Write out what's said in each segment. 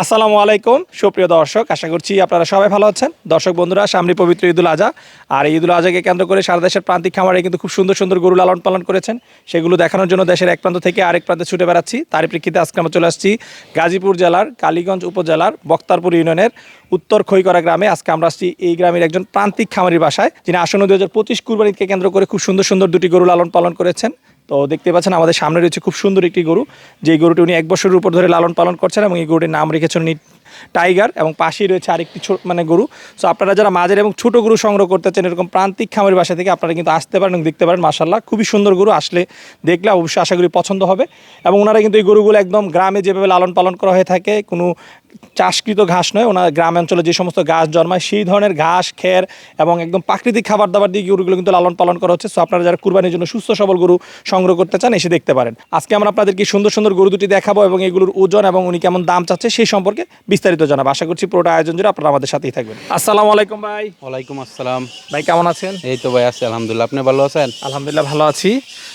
আসসালামু আলাইকুম। সুপ্রিয় দর্শক, আশা করছি আপনারা সবাই ভালো আছেন। দর্শক বন্ধুরা, সামনে পবিত্র ঈদুল আজহা। আর ঈদুল আজহাকে কেন্দ্র করে সারা দেশের প্রান্তিক খামারে কিন্তু খুব সুন্দর সুন্দর গরু লালন পালন করেছেন। সেগুলো দেখানোর জন্য দেশের এক প্রান্ত থেকে আরেক প্রান্তে ছুটে বেড়াচ্ছি। তারই প্রেক্ষিতে আজকে আমরা চলে আসছি গাজীপুর জেলার কালীগঞ্জ উপজেলার বক্তারপুর ইউনিয়নের উত্তর খৈকরা গ্রামে। আজকে আমরা আসছি এই গ্রামের একজন প্রান্তিক খামারির বাসায়, যিনি আসন্ন দু হাজার পঁচিশ কুরবানিকে কেন্দ্র করে খুব সুন্দর সুন্দর দুটি গরু লালন পালন করেছেন। তো দেখতে পাচ্ছেন আমাদের সামনে রয়েছে খুব সুন্দর একটি গরু যে গরুটি উনি এক বছরের উপর ধরে লালন পালন করছেন এবং এই গরুটির নাম রেখেছেন উনি টাইগার এবং পাশেই রয়েছে আরেকটি মানে গরু। সো আপনারা যারা মাঝের এবং ছোট গরু সংগ্রহ করতে চান এরকম প্রান্তিক খামারের বাসা থেকে আপনারা কিন্তু আসতে পারেন এবং দেখতে পারেন মাসাল্লাহ খুবই সুন্দর গরু, আসলে দেখলে অবশ্যই আশা করি পছন্দ হবে। এবং ওনারা কিন্তু এই গরুগুলো একদম গ্রামে যেভাবে লালন পালন করা হয়ে থাকে, কোনো চাষকৃত ঘাস নয় ওনার গ্রাম অঞ্চলে যে সমস্ত ঘাস জন্মায় সেই ধরনের ঘাস খের এবং একদম প্রাকৃতিক খাবার দাবার দিয়ে গরুগুলো কিন্তু লালন পালন করা হচ্ছে। সো আপনারা যারা কুরবানির জন্য সুস্থ সবল গরু সংগ্রহ করতে চান এসে দেখতে পারেন। আজকে আমরা আপনাদেরকে সুন্দর সুন্দর গরু দুটি দেখাবো এবং এগুলোর ওজন এবং উনি কেমন দাম চাচ্ছে সেই সম্পর্কে বিস্তারিত জানাব। আশা করছি পুরোটা আয়োজন জুড়ে আপনারা আমাদের সাথেই থাকবেন। আসসালামু আলাইকুম ভাই। ওয়ালাইকুম আসসালাম। ভাই কেমন আছেন? এই তো ভাই আছি আলহামদুলিল্লাহ। আপনি ভালো আছেন? আলহামদুলিল্লাহ ভালো আছি।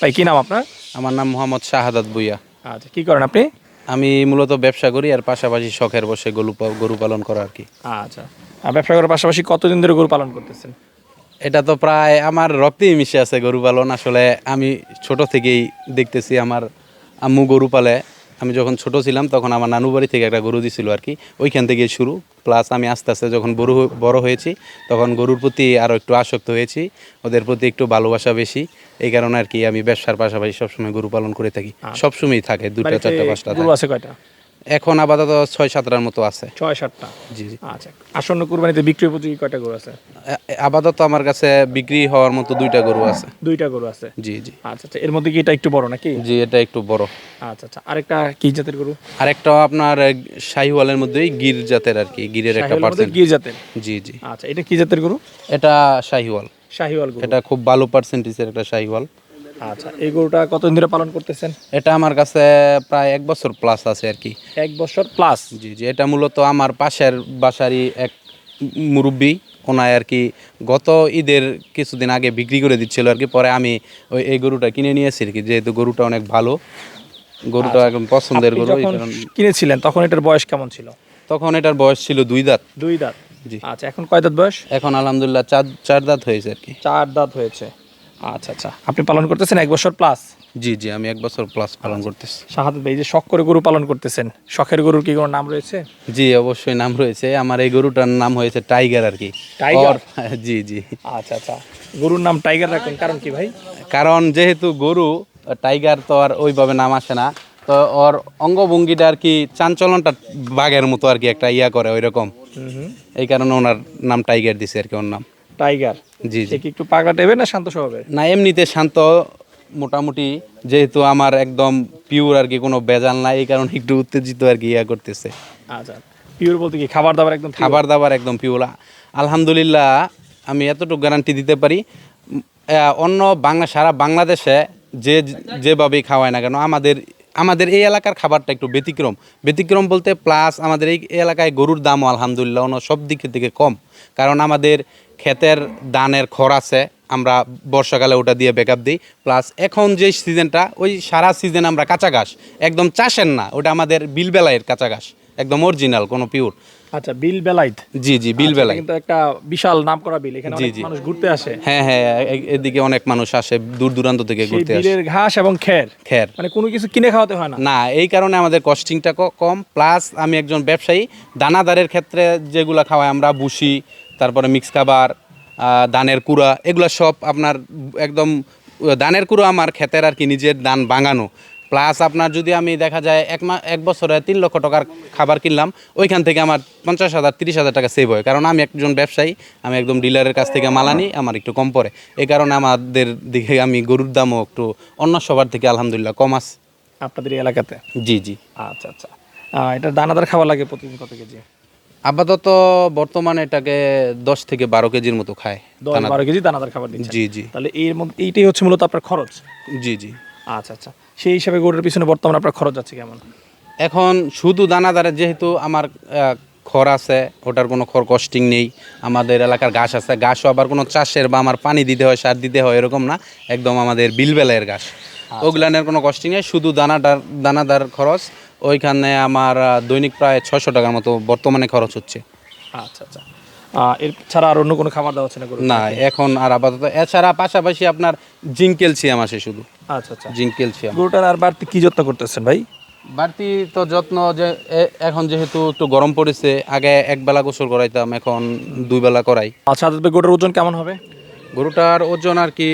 ভাই কি নাম আপনার? আমার নাম মোহাম্মদ শাহাদাত বুইয়া আচ্ছা কি করেন আপনি? আমি মূলত ব্যবসা করি আর পাশাপাশি শখের বসে গরু গরু পালন করা আর কি। আচ্ছা। আর ব্যবসা করার পাশাপাশি কতদিন ধরে গরু পালন করতেছেন? এটা তো প্রায় আমার রক্তেই মিশে আছে গরু পালন। আসলে আমি ছোট থেকেই দেখতেছি আমার আম্মু গরু পালে। আমি যখন ছোট ছিলাম তখন আমার নানু বাড়ি থেকে একটা গরু দিছিল আর কি। ওইখান থেকে শুরু। প্লাস আমি আস্তে আস্তে যখন বড় বড় হয়েছি তখন গরুর প্রতি আরও একটু আসক্ত হয়েছি। ওদের প্রতি একটু ভালোবাসা বেশি। এই কারণে আর কি আমি ব্যবসার পাশাপাশি সবসময় গরু পালন করে থাকি। সবসময়ই থাকে দুটা চারটা পাঁচটা গরু আছে কয়টা? এখন আপাতত ছয় সাতটার মতো আছে। ছয় সাতটা? জি জি। আচ্ছা আসন্ন কুরবানিতে বিক্রি উপযোগী কয়টা গরু আছে? আপাতত আমার কাছে বিক্রি হওয়ার মতো দুইটা গরু আছে। দুইটা গরু আছে? জি জি। আচ্ছা আচ্ছা এর মধ্যে কি এটা একটু বড় নাকি? জি এটা একটু বড়। আচ্ছা আচ্ছা আরেকটা কি জাতের গরু? আরেকটা আপনার শাহিওয়ালের মধ্যেই গির জাতের আর কি গিরের একটা পার্সেন্ট গির জাতের? জি জি। আচ্ছা এটা কি জাতের গরু? এটা শাহিওয়াল। শাহিওয়াল গরু। এটা খুব ভালো পার্সেন্টেজের একটা শাহিওয়াল। আচ্ছা এই গরুটা কতদিন ধরে পালন করতেছেন? এটা আমার কাছে প্রায় এক বছর প্লাস আছে আর কি। এক বছর প্লাস জি জি এটা মূলত আমার পাশের বাসারই এক মুরব্বী ওনায় আর কি গত ঈদের কিছুদিন আগে বিক্রি করে দিচ্ছিল আর কি পরে আমি ওই এই গরুটা কিনে নিয়েছি আর কি যেহেতু গরুটা অনেক ভালো। গরুটা একদম পছন্দের গরু কিনেছিলেন তখন এটার বয়স কেমন ছিল? তখন এটার বয়স ছিল দুই দাঁত। দুই দাঁত? জি। আচ্ছা এখন কয় দাঁত বয়স? এখন আলহামদুলিল্লাহ চার চার দাঁত হয়েছে আর কি। চার দাঁত হয়েছে। আচ্ছা আচ্ছা। আপনি পালন করতেছেন এক বছর প্লাস জি জি আমি এক বছর প্লাস পালন করতেছি। শাহাদত ভাই যে শখ করে গরু পালন করতেছেন শখের গরুর কি কোনো নাম রয়েছে? জি অবশ্যই নাম রয়েছে। আমার এই গরুটার নাম হয়েছে টাইগার আর কি। টাইগার? জি জি। আচ্ছা আচ্ছা। গরুর নাম টাইগার রাখুন কারণ কি ভাই? কারণ যেহেতু গরু টাইগার তো আর ওইভাবে নাম আসে না। তো ওর অঙ্গভঙ্গিটা আর কি চাঞ্চলনটা বাঘের মতো আর কি একটা ইয়া করে ওই রকম এই কারণে ওনার নাম টাইগার দিছে আর কি ওর নাম। টাইগার। জি সে জি কি একটু পাগলা টাইপের না শান্ত স্বভাবের? না এমনিতে শান্ত মোটামুটি যেহেতু আমার একদম পিওর আর কি কোনো বেজাল নাই এই কারণে একটু উত্তেজিত আর কি ইয়া করতেছে। আচ্ছা পিওর বলতে কি খাবার দাবার একদম খাবার দাবার একদম পিওর আলহামদুলিল্লাহ আমি এতটুকু গ্যারান্টি দিতে পারি। অন্য বাংলা সারা বাংলাদেশে যে যেভাবেই খাওয়ায় না কেন আমাদের আমাদের এই এলাকার খাবারটা একটু ব্যতিক্রম। ব্যতিক্রম বলতে প্লাস আমাদের এই এলাকায় গরুর দামও আলহামদুলিল্লাহ অন্য সব দিক থেকে কম। কারণ আমাদের ক্ষেতের ধানের খড় আছে আমরা বর্ষাকালে ওটা দিয়ে ব্যাকআপ দিই। প্লাস এখন যে সিজনটা ওই সারা সিজন আমরা কাঁচা ঘাস একদম চাষের না ওটা আমাদের বিলবেলাইয়ের কাঁচা ঘাস একদম অরিজিনাল কোনো পিওর আচ্ছা বিল বেলাইত জি জি বিলবেলাই কিন্তু একটা বিশাল নাম করা বিল এখানে অনেক মানুষ ঘুরতে আসে। হ্যাঁ হ্যাঁ এদিকে অনেক মানুষ আসে দূর দূরান্ত থেকে ঘুরতে আসে। বিলের ঘাস এবং খের। খের। মানে কোনো কিছু কিনে খাওয়াতে হয় না। না এই কারণে আমাদের কস্টিংটা কম। প্লাস আমি একজন ব্যবসায়ী দানাদারের ক্ষেত্রে যেগুলো খাওয়াই আমরা বুসি তারপরে মিক্স খাবার ধানের কুড়া এগুলো সব আপনার একদম ধানের কুড়া আমার ক্ষেতের আর কি নিজের ধান বাঙানো। প্লাস আপনার যদি আমি দেখা যায় এক মা এক বছরে তিন লক্ষ টাকার খাবার কিনলাম ওইখান থেকে আমার পঞ্চাশ হাজার তিরিশ হাজার টাকা সেভ হয়। কারণ আমি একজন ব্যবসায়ী আমি একদম ডিলারের কাছ থেকে মাল আনি আমার একটু কম পড়ে। এই কারণে আমাদের দিকে আমি গরুর দামও একটু অন্য সবার থেকে আলহামদুলিল্লাহ কম আছে। আপনাদের এলাকাতে? জি জি। আচ্ছা আচ্ছা। এটা দানাদার খাওয়া লাগে প্রতিদিন কত কেজি? আপাতত বর্তমানে এটাকে দশ থেকে বারো কেজির মতো খায় দশ বারো কেজি দানাদার খাবার জি জি। তাহলে এর মধ্যে এইটাই হচ্ছে মূলত আপনার খরচ? জি জি। আচ্ছা আচ্ছা। সেই হিসাবে গরুর পিছনে বর্তমানে আপনার খরচ আছে কেমন? এখন শুধু দানাদারের যেহেতু আমার খড় আছে ওটার কোনো খড় কস্টিং নেই আমাদের এলাকার ঘাস আছে ঘাসও আবার কোনো চাষের বা আমার পানি দিতে হয় সার দিতে হয় এরকম না একদম আমাদের বিলবেলায়ের ঘাস। ওগুলানের কোনো কস্টিং নেই শুধু দানাদার দানাদার খরচ ওইখানে আমার দৈনিক প্রায় ছশো টাকার মতো বর্তমানে খরচ হচ্ছে। আচ্ছা আচ্ছা। এর ছাড়া আর অন্য কোনো খাবার দেওয়া হচ্ছে না না এখন আর আপাতত। এছাড়া পাশাপাশি আপনার জিঙ্ক ক্যালসিয়াম আসে শুধু। আচ্ছা আচ্ছা। Zinc calcium. গরুটার আর বাড়তি কি যত্ন করতেছেন ভাই? বাড়তি তো যত্ন যে এখন যেহেতু একটু গরম পড়েছে আগে এক বেলা গোসল করাইতাম এখন দুই বেলা করাই। আচ্ছা ভাই গরুটার ওজন কেমন হবে? গরুটার ওজন আর কি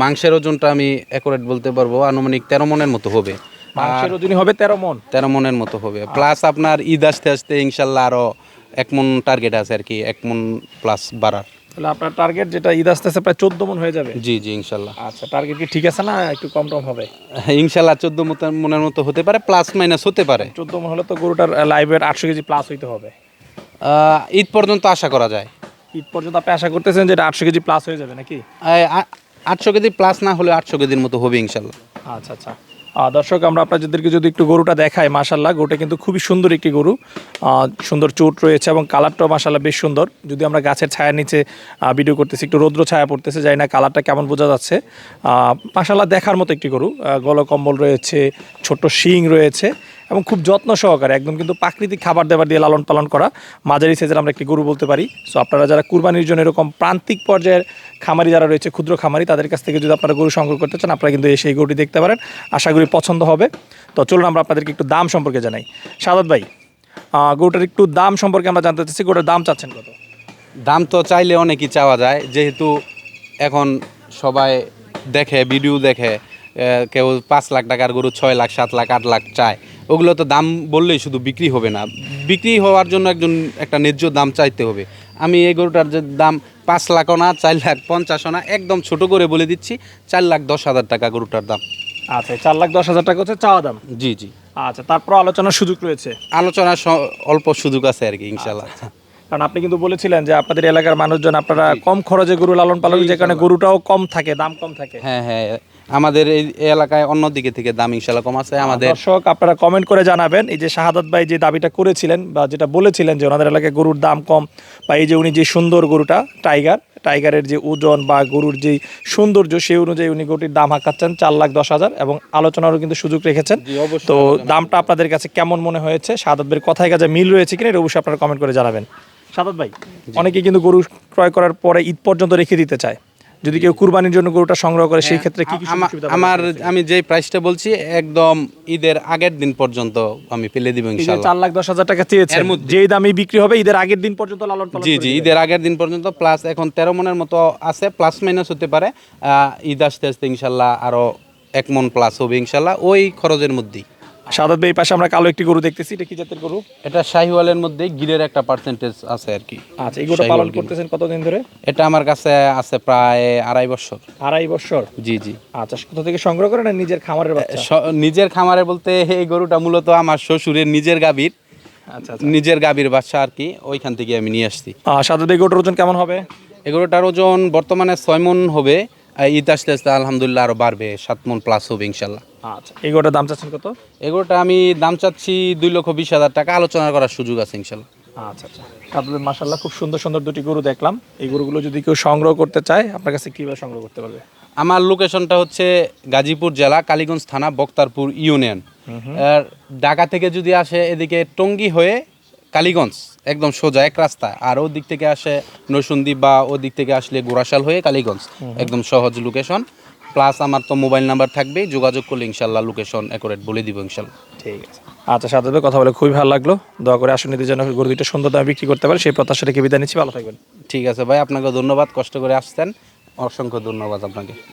মাংসের ওজনটা আমি অ্যাকুরেট বলতে পারব আনুমানিক তেরো মনের মতো হবে। মাংসের ওজনই হবে তেরো মন। তেরো মনের মতো হবে। প্লাস আপনার ঈদ আসতে আসতে ইনশাল্লাহ আরও এক মন টার্গেট আছে আর কি এক মন প্লাস বাড়ার। তাহলে আপনার টার্গেট যেটা ঈদ আসতে আসতে প্রায় চোদ্দ মন হয়ে যাবে। জি জি ইনশাল্লাহ। আচ্ছা টার্গেট কি ঠিক আছে না একটু কম টম হবে? ইনশাল্লাহ চোদ্দ মনের মতো হতে পারে প্লাস মাইনাস হতে পারে। চোদ্দ মন হলে তো গরুটার লাইভ ওয়েট আটশো কেজি প্লাস হইতে হবে। ঈদ পর্যন্ত আশা করা যায়। ঈদ পর্যন্ত আপনি আশা করতেছেন যে আটশো কেজি প্লাস হয়ে যাবে নাকি? আটশো কেজি প্লাস না হলে আটশো কেজির মতো হবে ইনশাল্লাহ। আচ্ছা আচ্ছা। দর্শক, আমরা আপনাদেরকে যদি একটু গরুটা দেখাই মাশাল্লাহ গরুটা কিন্তু খুবই সুন্দর একটি গরু। সুন্দর চোট রয়েছে এবং কালারটাও মাশাল্লাহ বেশ সুন্দর। যদি আমরা গাছের ছায়ার নিচে ভিডিও করতেছি, একটু রৌদ্র ছায়া পড়তেছে যাই না কালারটা কেমন বোঝা যাচ্ছে। মাশাল্লাহ দেখার মতো একটি গরু। গলকম্বল রয়েছে, ছোট্ট শিং রয়েছে এবং খুব যত্ন সহকারে একদম কিন্তু প্রাকৃতিক খাবার দাবার দিয়ে লালন পালন করা। মাঝারি সাইজের আমরা একটি গরু বলতে পারি। সো আপনারা যারা কুরবানির জন্য এরকম প্রান্তিক পর্যায়ের খামারি যারা রয়েছে, ক্ষুদ্র খামারি, তাদের কাছ থেকে যদি আপনারা গরু সংগ্রহ করতে চান, আপনারা কিন্তু এসে এই গরুটি দেখতে পারেন। আশা করি পছন্দ হবে। তো, চলুন আমরা আপনাদেরকে একটু দাম সম্পর্কে জানাই। সাদাত ভাই গরুটার একটু দাম সম্পর্কে আমরা জানতে চাচ্ছি। গরুটার দাম চাচ্ছেন কত? দাম তো চাইলে অনেকই চাওয়া যায়। যেহেতু এখন সবাই দেখে, ভিডিও দেখে কেউ পাঁচ লাখ টাকার গরু, ছয় লাখ, সাত লাখ, আট লাখ চায়। ওগুলো তো দাম বললেই শুধু বিক্রি হবে না। বিক্রি হওয়ার জন্য একজন একটা ন্যায্য দাম চাইতে হবে। আমি এই গরুটার যে দাম পাঁচ লাখও না চার লাখ পঞ্চাশও না একদম ছোট করে বলে দিচ্ছি চার লাখ দশ হাজার টাকা গরুটার দাম। আচ্ছা চার লাখ দশ হাজার টাকা হচ্ছে চাওয়া দাম? জি জি। আচ্ছা তারপর আলোচনার সুযোগ রয়েছে। আলোচনার অল্প সুযোগ আছে আর কি ইনশাল্লাহ কারণ আপনি কিন্তু বলেছিলেন যে আপনাদের এলাকার মানুষজন আপনারা কম খরচে গরু লালন পালন যে কারণে গরুটাও কম থাকে দাম কম থাকে। হ্যাঁ হ্যাঁ। আমাদের এই এলাকায় অন্য দিকে থেকে দাম ইনশাল্লাহ কম আছে। আমাদের দর্শক আপনারা কমেন্ট করে জানাবেন। এই যে শাহাদাত ভাই যে দাবিটা করেছিলেন বা যেটা বলেছিলেন যে ওনাদের এলাকায় গরুর দাম কম বা এই যে উনি যে সুন্দর গরুটা টাইগার টাইগারের যে ওজন বা গরুর যে সৌন্দর্য সেই অনুযায়ী উনি গরুটির দাম হাঁকাচ্ছেন চার লাখ দশ হাজার এবং আলোচনারও কিন্তু সুযোগ রেখেছেন। তো দামটা আপনাদের কাছে কেমন মনে হয়েছে? শাহাদাত ভাইয়ের কথায় কাজে মিল রয়েছে কিনা? এটা অবশ্যই আপনারা কমেন্ট করে জানাবেন। শাহাদাত ভাই অনেকে কিন্তু গরু ক্রয় করার পরে ঈদ পর্যন্ত রেখে দিতে চায়। যদি কেউ কুরবানির জন্য গরুটা সংগ্রহ করে সেই ক্ষেত্রে কি আমার আমি যে প্রাইসটা বলছি একদম ঈদের আগের দিন পর্যন্ত আমি ফেলে দিব ইনশাল্লাহ চার লাখ দশ হাজার টাকা মধ্যে- যেই দামে বিক্রি হবে ঈদের আগের দিন পর্যন্ত লালন পালন জি জি ঈদের আগের দিন পর্যন্ত প্লাস এখন তেরো মনের মতো আছে প্লাস মাইনাস হতে পারে। আহ, ঈদ আসতে আসতে ইনশাল্লাহ আরও এক মন প্লাস হবে ইনশাল্লাহ ওই খরচের মধ্যেই। সাদাত ভাই পাশে আমরা কালো একটি গরু দেখতেছি এটা কি জাতের গরু? এটা শাহিওয়ালের মধ্যে গিরের একটা পার্সেন্টেজ আছে আর কি। আচ্ছা এই গরুটা পালন করতেছেন কতদিন ধরে? এটা আমার কাছে আছে প্রায় আড়াই বছর। আড়াই বছর? জি জি। আচ্ছা কোথা থেকে সংগ্রহ করেন না নিজের খামারের বাচ্চা? নিজের খামারে বলতে এই গরুটা মূলত আমার শ্বশুরের নিজের গাভীর। আচ্ছা নিজের গাভীর বাচ্চা আর কি ওইখান থেকে আমি নিয়ে আসছি। আচ্ছা সাদাত ভাই গরুটার ওজন কেমন হবে? এগুলোটার ওজন বর্তমানে ছয় মন হবে। ঈদ আসতে আসতে আলহামদুলিল্লাহ আরও বাড়বে সাত মন প্লাস হবে ইনশাল্লাহ। আচ্ছা এই দাম চাচ্ছেন কত? এগুলোটা আমি দাম চাচ্ছি দুই লক্ষ বিশ হাজার টাকা আলোচনা করার সুযোগ আছে ইনশাল্লাহ। আচ্ছা আচ্ছা। সাদাত মাসাল্লাহ খুব সুন্দর সুন্দর দুটি গরু দেখলাম। এই গরুগুলো যদি কেউ সংগ্রহ করতে চায় আপনার কাছে কীভাবে সংগ্রহ করতে পারবে? আমার লোকেশনটা হচ্ছে গাজীপুর জেলা কালীগঞ্জ থানা বক্তারপুর ইউনিয়ন। ঢাকা থেকে যদি আসে এদিকে টঙ্গী হয়ে কালীগঞ্জ। একদম সোজা এক রাস্তা। আর ও দিক থেকে আসে নৈসন্দী বা ও দিক থেকে আসলে গোরাশাল হয়ে কালীগঞ্জ। একদম সহজ লোকেশন প্লাস আমার তো মোবাইল নাম্বার থাকবে যোগাযোগ করলে ইনশাল্লাহ লোকেশন অ্যাকুরেট বলে দিব ইনশাল্লাহ। ঠিক আছে। আচ্ছা ভাই কথা বলে খুবই ভালো লাগল। দোয়া করে আসুন যেন গরু দুটো সুন্দর দামে বিক্রি করতে পারে সেই প্রত্যাশা রেখে বিদায় নিচ্ছি। ভালো থাকবেন। ঠিক আছে ভাই আপনাকে ধন্যবাদ কষ্ট করে আসতেন অসংখ্য ধন্যবাদ আপনাকে।